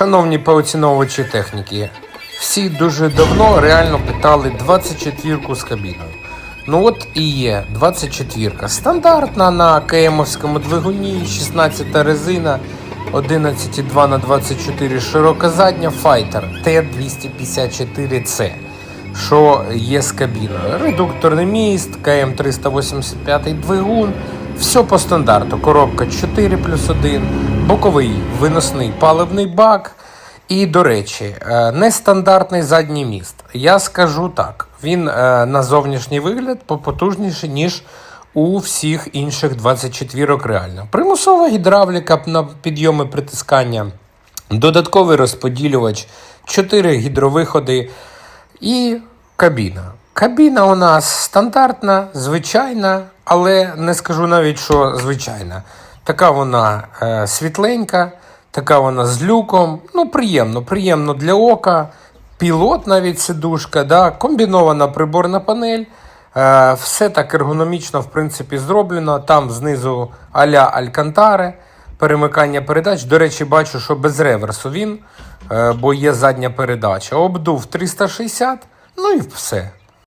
Шановні поціновувачі техніки, всі дуже давно реально питали 24-ку з кабіною. Ну от і є 24-ка. Стандартна на КМовському двигуні, 16 резина, 11,2 на 24 широка задня, файтер Т254C. Що є з кабіною? Редукторний міст, КМ385 двигун, все по стандарту. Коробка 4 плюс 1, боковий виносний паливний бак. І, до речі, е, нестандартний задній міст. Я скажу так: він е, на зовнішній вигляд попотужніший, ніж у всіх інших 24 реально. Примусова гідравліка на підйоми притискання, додатковий розподілювач, 4 гідровиходи і кабіна. Кабіна у нас стандартна, звичайна, але не скажу навіть, що звичайна. Така вона е, світленька, така вона з люком. Ну, приємно, приємно для ока. Пілот навіть сидушка, да? комбінована приборна панель. Е, все так ергономічно, в принципі, зроблено. Там знизу а-ля Алькантаре, перемикання передач. До речі, бачу, що без реверсу він, е, бо є задня передача. Обдув 360, ну і все.